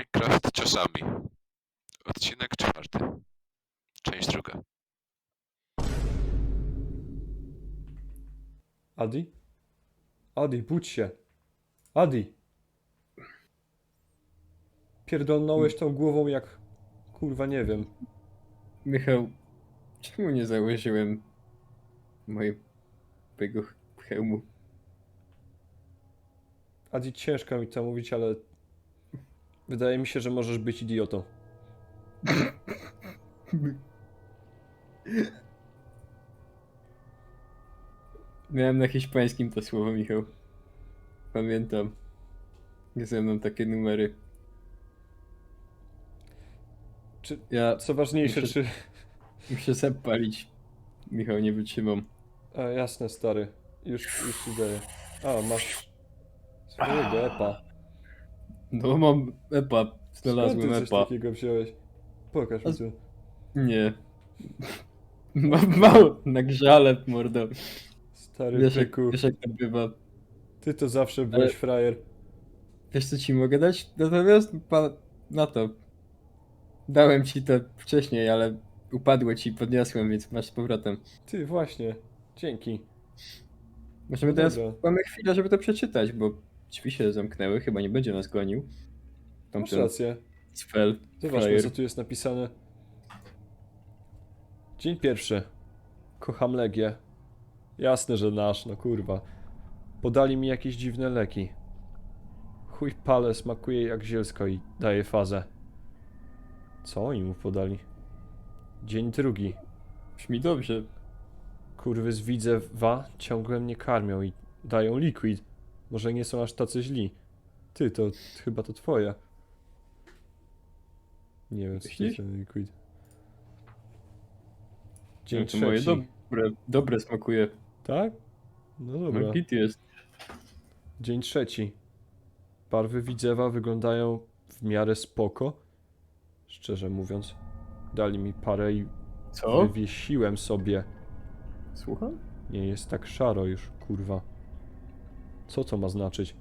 Minecraft ciosami. Odcinek czwarty. Część druga. Adi? Adi, budź się. Adi! Pierdolnąłeś tą głową jak... Kurwa, nie wiem. Michał, czemu nie założyłem mojego hełmu? Adi, ciężko mi to mówić, ale... Wydaje mi się, że możesz być idiotą. Miałem na hiszpańskim to słowo, Michał. Pamiętam. Ze mną takie numery. Czy... Ja Co ważniejsze, Muszę- czy... muszę zapalić. Michał, nie wytrzymam. A, jasne, stary. Już, już ci daję. A, masz... Swojego epa. No mam epa. Skąd Znalazłem ty coś epa. takiego wziąłeś? Pokaż mi A- to. Nie. Mam mało na grzale, mordo. Stary Wiesz jak, wiesz jak to bywa. Ty to zawsze byłeś frajer. Wiesz co ci mogę dać? Natomiast pa, na to. Dałem ci to wcześniej, ale upadło ci, podniosłem, więc masz z powrotem. Ty, właśnie. Dzięki. Możemy No teraz, dobra. mamy chwilę, żeby to przeczytać, bo drzwi się zamknęły, chyba nie będzie nas gonił. Masz Tamten rację. spell. Zobaczmy, frajer. co tu jest napisane. Dzień pierwszy. Kocham Legię. Jasne, że nasz, no kurwa. Podali mi jakieś dziwne leki. Chuj pale smakuje jak zielsko i daje fazę. Co oni mu podali? Dzień drugi. Brzmi dobrze. Kurwy z Widzewa ciągle mnie karmią i dają liquid. Może nie są aż tacy źli. Ty, to chyba to twoje. Nie wiem, co to Myślisz? jest ten liquid. Dzień to moje trzeci. dobre, dobre smakuje. Tak? No dobra. No git jest. Dzień trzeci. Barwy Widzewa wyglądają w miarę spoko. Szczerze mówiąc. Dali mi parę i Co? wywiesiłem sobie. Słucham? Nie jest tak szaro już, kurwa. Co to ma znaczyć?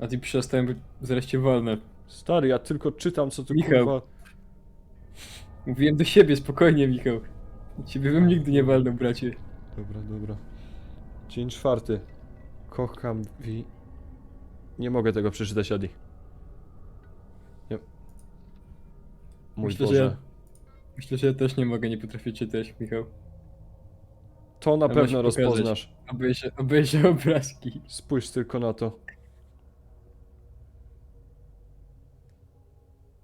A ty przestałem, bo zaraz cię walnę. Stary, ja tylko czytam, co tu Michał. kurwa... Mówiłem do siebie, spokojnie, Michał. Ciebie bym nigdy nie walnął, bracie. Dobra, dobra. Dzień czwarty. Kocham wi... Nie mogę tego przeczytać, Adi. Nie. Mój Myślę, że Boże. ja- Myślę, że ja też nie mogę, nie potrafię czytać, Michał. To na pewno pokazać. rozpoznasz. Obejrzę, obejrzę obrazki. Spójrz tylko na to.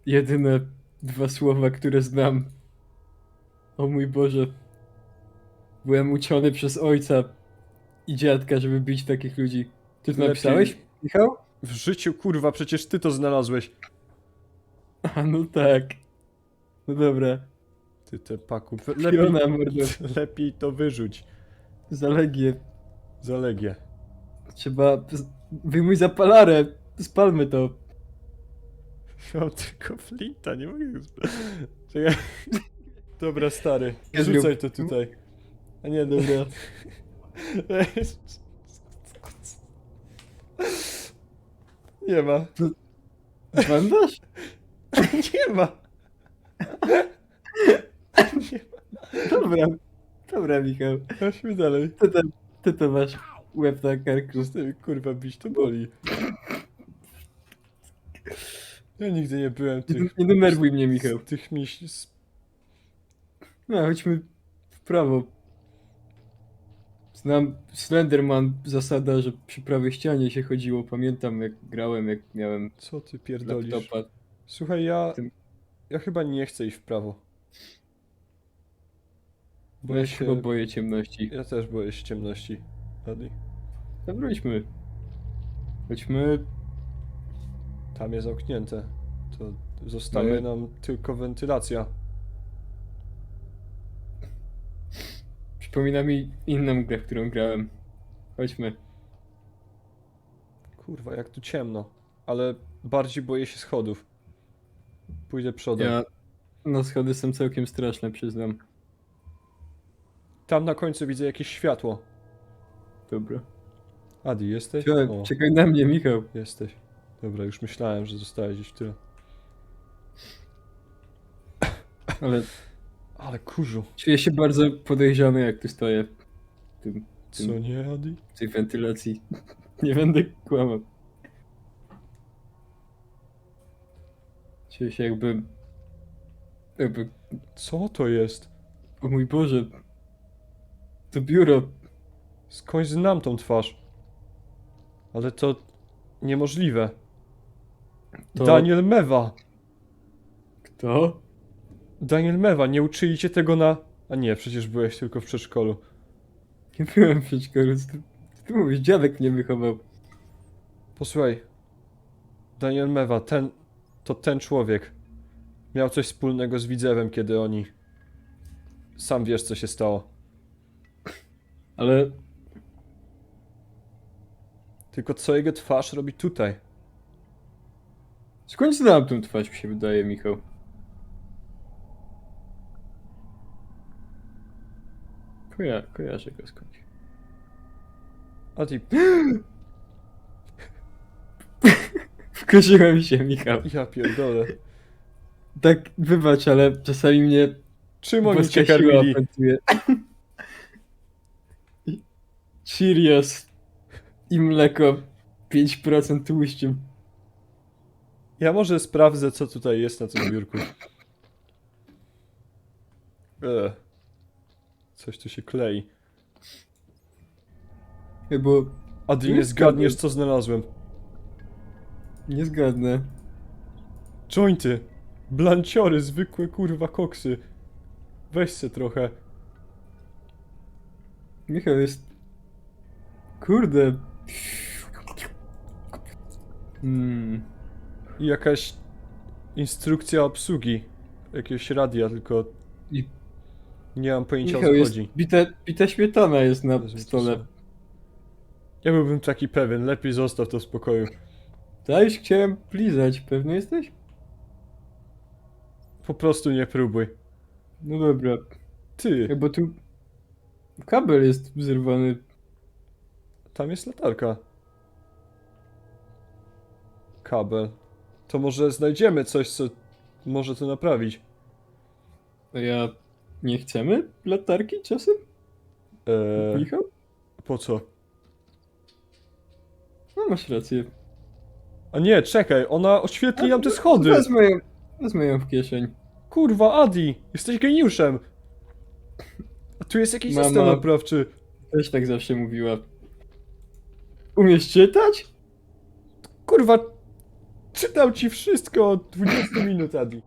Jedyne dwa słowa, które znam. O mój Boże. Byłem uczony przez ojca i dziadka, żeby bić takich ludzi. Ty to Lepiej- napisałeś, Michał? W życiu, kurwa, przecież ty to znalazłeś. A no tak. No dobra. Ty te paku. Lepiej, mordo. lepiej to wyrzuć. Zalegie. Za Legię. Trzeba... Wyjmuj zapalarę. Spalmy to. Mam tylko flinta, nie mogę... go sp- Czekaj. Dobra, stary. Nie Rzucaj to tutaj. A nie, dobra. Nie ma. Bandaż? Nie ma. Dobra. Dobra, Michał. Chodźmy dalej. Ty to, ty to masz łeb na karku. Przestań kurwa bić, to boli. Ja nigdy nie byłem tych... nie denerwuj mnie, Michał. Tych miś... z- No, chodźmy w prawo. Znam Slenderman, zasada, że przy prawej ścianie się chodziło. Pamiętam jak grałem, jak miałem Co ty pierdolisz? laptopa. Słuchaj, ja... Tym- Ja chyba nie chcę iść w prawo. Bo ja się chyba boję ciemności. Ja też boję się ciemności. Adi. No wróćmy. Chodźmy. Tam jest zamknięte. To zostaje nam tylko wentylacja. Przypomina mi inną grę, w którą grałem. Chodźmy. Kurwa, jak tu ciemno. Ale bardziej boję się schodów. Pójdę przodem. Ja... No schody są całkiem straszne, przyznam. Tam na końcu widzę jakieś światło. Dobra. Adi, jesteś? Czekaj, O, czekaj na mnie, Michał. jesteś. Dobra, już myślałem, że zostałeś gdzieś w tyle. Ale Ale kurzu. czuję się bardzo podejrzany, jak tu stoję w tym, Co nie, Adi? w tej wentylacji. Nie będę kłamał. Czuję się jakby... Jakby... Co to jest? O mój Boże. To biuro. Skądś znam tą twarz. Ale to niemożliwe. To... Daniel Mewa. Kto? Daniel Mewa, nie uczyli cię tego na... A nie, przecież byłeś tylko w przedszkolu. Nie byłem w przedszkolu. Co ty, co ty mówisz? Dziadek mnie wychował. Posłuchaj. Daniel Mewa, ten... To ten człowiek. Miał coś wspólnego z Widzewem, kiedy oni... Sam wiesz, co się stało. Ale... Tylko co jego twarz robi tutaj? Skąd znam tą twarz, mi się wydaje, Michał? Koja kojarzę go skądś. Adi, Wkurzyłem się, Michał. ja pierdolę. Tak, wybacz, ale czasami mnie Czym oni boska cię siła karmili? opętuje. Cheerios i mleko 5% tłuszczem. Ja może sprawdzę, co tutaj jest na tym biurku. E. Coś tu się klei. Bo Adi, Nie nie zgadniesz, co znalazłem. nie zgadnę. Jointy. Blanciory, zwykłe kurwa koksy. Weź se trochę. Michał jest... Kurde. Hmm. Jakaś instrukcja obsługi. Jakiegoś radia, tylko I nie mam pojęcia o Michał co jest... chodzi. Bita, bita śmietana jest na to stole. Ja byłbym taki pewien, lepiej zostaw to w spokoju. Ja już chciałem plizać, pewny jesteś? Po prostu nie próbuj. No dobra. Ty, Bo tu... Kabel jest zerwany. Tam jest latarka. Kabel. To może znajdziemy coś, co może to naprawić. A ja... Nie chcemy latarki czasem? Eee, Michał? po co? No masz rację. A nie, czekaj, ona oświetli nam te schody. Wezmę ją, wezmę ją w kieszeń. Kurwa, Adi, jesteś geniuszem. A tu jest jakiś Mama. system naprawczy. Też tak zawsze mówiła. Umiesz czytać? Kurwa, czytam ci wszystko od 20 minut, Adi.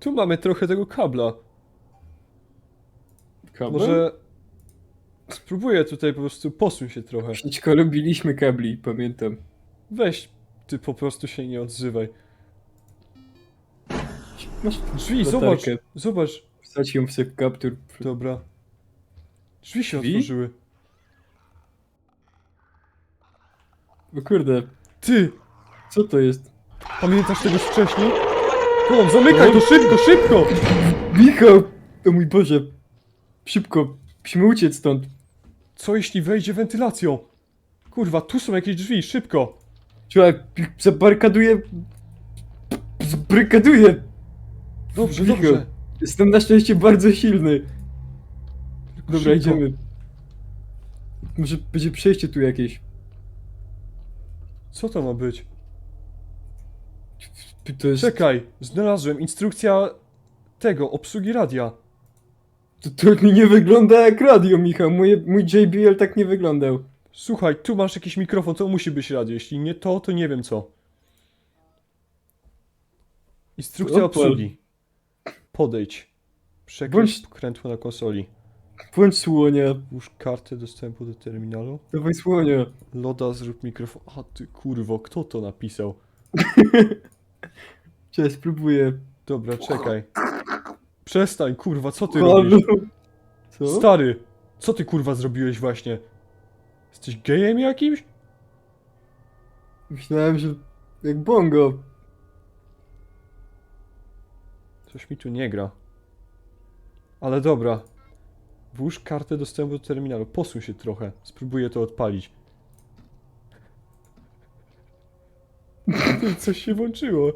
Tu mamy trochę tego kabla. Kabel? Może spróbuję tutaj po prostu posuń się trochę. W przedszkolu biliśmy kabli, pamiętam. Weź, ty po prostu się nie odzywaj. Masz Drzwi, Latarkę. zobacz, zobacz. wstać ją w sek kaptur. Dobra. Drzwi się Drzwi? otworzyły. O kurde, Ty, co to jest? pamiętasz tego z wcześniej? Kom, zamykaj to szybko, szybko! Michał! O mój Boże! Szybko, musimy uciec stąd. Co jeśli wejdzie wentylacją? Kurwa, tu są jakieś drzwi, szybko! Trzeba, zabarkaduję... Zbrykaduję! Dobrze, Michał. dobrze. Jestem na szczęście bardzo silny. Dobra, szybko. idziemy. Może będzie przejście tu jakieś. Co to ma być? To jest... Czekaj, znalazłem instrukcja tego, obsługi radia. To, to mi nie wygląda jak radio, Michał. Moje, mój JBL tak nie wyglądał. Słuchaj, tu masz jakiś mikrofon, to musi być radio. Jeśli nie to, to nie wiem co. Instrukcja obsługi. Podejdź. Przekręć Bądź- pokrętło na konsoli. Włącz słonia. Włóż kartę dostępu do terminalu. Dawaj słonia. Loda, zrób mikrofon. A ty kurwo, kto to napisał? Cześć, spróbuję. Dobra, czekaj. Przestań, kurwa, co ty Halo? robisz? Co? Stary, co ty kurwa zrobiłeś właśnie? Jesteś gejem jakimś? Myślałem, że jak bongo. Coś mi tu nie gra. Ale dobra. Włóż kartę dostępu do terminalu. Posuń się trochę. Spróbuję to odpalić. Ty, Coś się włączyło.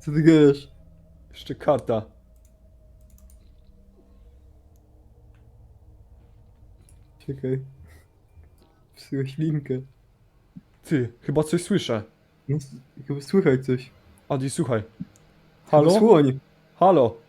Co ty gadasz? Jeszcze karta. Czekaj. Wsyłeś linkę. Ty, chyba coś słyszę. No, chyba słychać coś. Adi, słuchaj. Chyba Halo? Słoń. Halo? Halo?